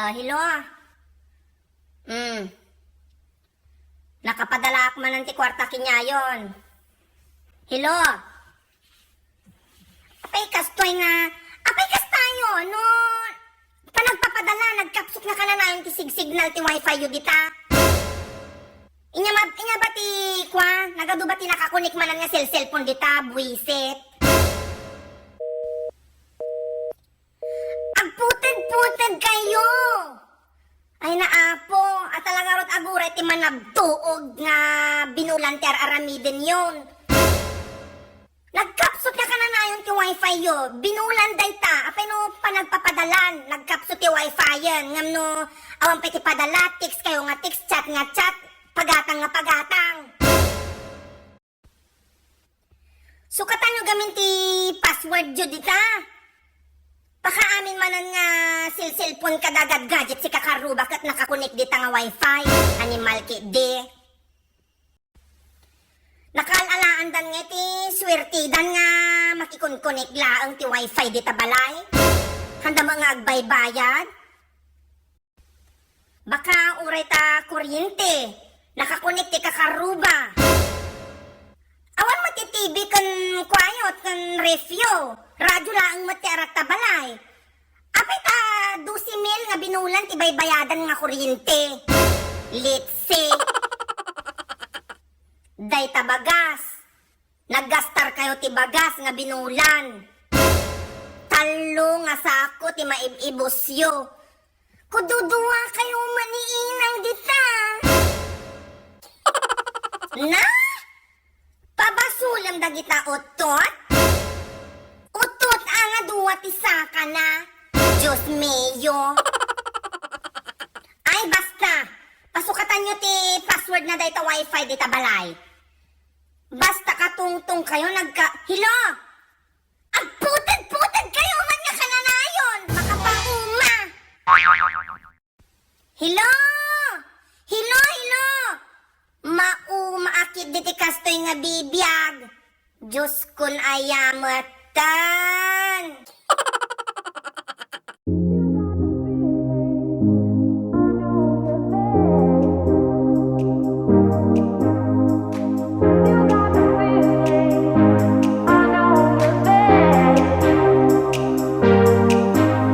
Ah, hello? Hmm. Nakapadala ako man ng kwarta kinyayon. Hello? Apay kastoy nga. Apay kastayo, no? Pa nagpapadala, nagkapsok na ka na na yung ti sig signal ti wifi yu dita. Inya, ma, inya ba ti, kwa? Nagado ba ti nakakunik manan nga cell cellphone dita, buwisit? Agputid-putid kayo! Ay naapo, at talaga rot agura ti manabtuog nga binulan ti aramiden yon. Nagkapsot na ka na na yung ti wifi yo. Binulan day ta. Apay no panagpapadalan. Nagkapsot ti wifi yan. Ngam no, awan pa ti padala. Text kayo nga text, chat nga chat. Pagatang nga pagatang. Sukatan nyo gamin ti password yo dita. Baka amin manan nga sil cellphone kadagad gadget si kakaruba kat nakakunik dita nga wifi. Animal ki di. Nakalalaan dan nga ti swertidan nga makikunkunik laang ti wifi dita balay. Handa mga agbaybayad. Baka uray ta kuryente. Nakakunik ti kakaruba. Awan mati TV kan kwayot kan refyo. Radyo laang mati arat balay. Apay ta 12 mil nga binulan ti baybayadan nga kuryente. Let's say. Day tabagas. Naggastar kayo ti bagas nga binulan. Talo nga sako ti maibibusyo. Kududuwa kayo maniinang dita. Na? Pabasulam dagita utot? Ti saka na. Diyos meyo. Ay basta. Pasukatan nyo ti password na dayta wifi dita balay. Basta katungtong kayo nagka... Hilo! Ang putid-putid kayo man nga kananayon! Makapauma! Hilo! Hilo, hilo! Mauma akit diti kastoy nga bibiyag. Diyos kun ayamat ta!